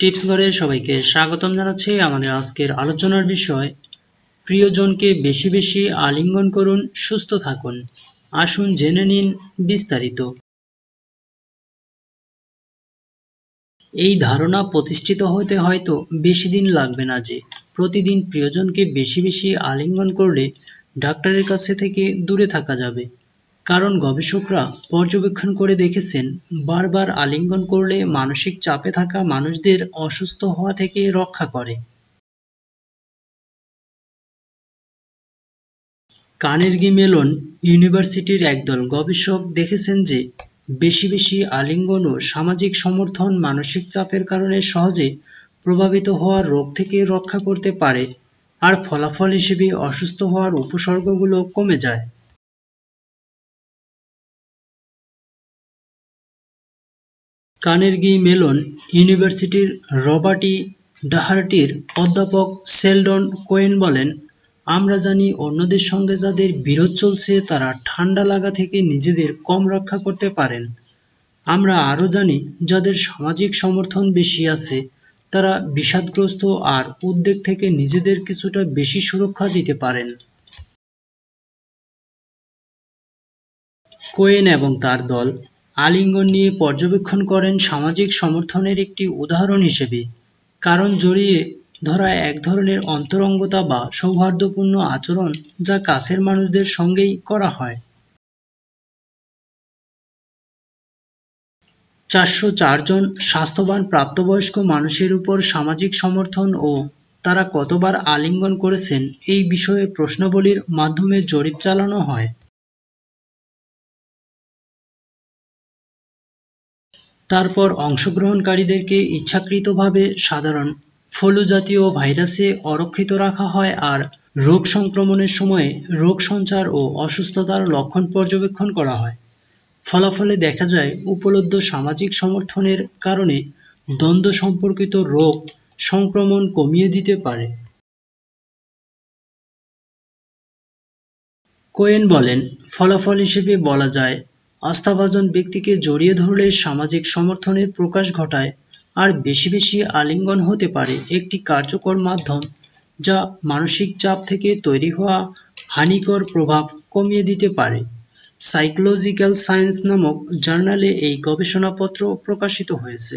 Tips ঘরে সবাইকে স্বাগতম জানাচ্ছি আমাদের আজকের আলোচনার বিষয়, প্রিয়জনকে বেশি বেশি আলিঙ্গন করুন, সুস্থ থাকুন। আসুন জেনে নিন বিস্তারিত। এই ধারণা প্রতিষ্ঠিত হতে হয়তো বেশি দিন লাগবে না যে প্রতিদিন প্রিয়জনকে বেশি বেশি আলিঙ্গন করলে ডাক্তারের কাছে থেকে দূরে থাকা যাবে। কারণ গবেষকরা পর্যবেক্ষণ করে দেখেছেন, বারবার আলিঙ্গন করলে মানসিক চাপে থাকা মানুষদের অসুস্থ হওয়া থেকে রক্ষা করে। কানেরগি মেলন ইউনিভার্সিটির একদল গবেষক দেখেছেন যে, বেশি বেশি আলিঙ্গন ও সামাজিক সমর্থন মানসিক চাপের কারণে সহজে প্রভাবিত হওয়ার রোগ থেকে রক্ষা করতে পারে, আর ফলাফল হিসেবে অসুস্থ হওয়ার উপসর্গগুলো কমে যায়। কানেরগি মেলন ইউনিভার্সিটির রবার্টি ডাহার্টির অধ্যাপক সেলডন কোয়েন বলেন, আমরা জানি অন্যদের সঙ্গে যাদের বিরোধ চলছে, তারা ঠান্ডা লাগা থেকে নিজেদের কম রক্ষা করতে পারেন। আমরা আরও জানি, যাদের সামাজিক সমর্থন বেশি আছে, তারা বিষাদগ্রস্ত আর উদ্বেগ থেকে নিজেদের কিছুটা বেশি সুরক্ষা দিতে পারেন। কোয়েন এবং তার দল আলিঙ্গন নিয়ে পর্যবেক্ষণ করেন সামাজিক সমর্থনের একটি উদাহরণ হিসেবে। কারণ জড়িয়ে ধরা এক ধরনের অন্তরঙ্গতা বা সৌহার্দ্যপূর্ণ আচরণ যা কাছের মানুষদের সঙ্গেই করা হয়। চারশো চারজন স্বাস্থ্যবান প্রাপ্তবয়স্ক মানুষের উপর সামাজিক সমর্থন ও তারা কতবার আলিঙ্গন করেছেন এই বিষয়ে প্রশ্নাবলীর মাধ্যমে জরিপ চালানো হয়। তারপর অংশগ্রহণকারীদেরকে ইচ্ছাকৃতভাবে সাধারণ ফলু জাতীয় ভাইরাসে অরক্ষিত রাখা হয় আর রোগ সংক্রমণের সময়ে রোগ সঞ্চার ও অসুস্থতার লক্ষণ পর্যবেক্ষণ করা হয়। ফলাফলে দেখা যায়, উপলব্ধ সামাজিক সমর্থনের কারণে দ্বন্দ্ব সম্পর্কিত রোগ সংক্রমণ কমিয়ে দিতে পারে। কোয়েন বলেন, ফলাফল হিসেবে বলা যায় আস্থাভাজন ব্যক্তিকে জড়িয়ে ধরলে সামাজিক সমর্থনের প্রকাশ ঘটায় আর বেশি বেশি আলিঙ্গন হতে পারে একটি কার্যকর মাধ্যম যা মানসিক চাপ থেকে তৈরি হওয়া হানিকর প্রভাব কমিয়ে দিতে পারে। সাইকোলজিক্যাল সায়েন্স নামক জার্নালে এই গবেষণাপত্র প্রকাশিত হয়েছে।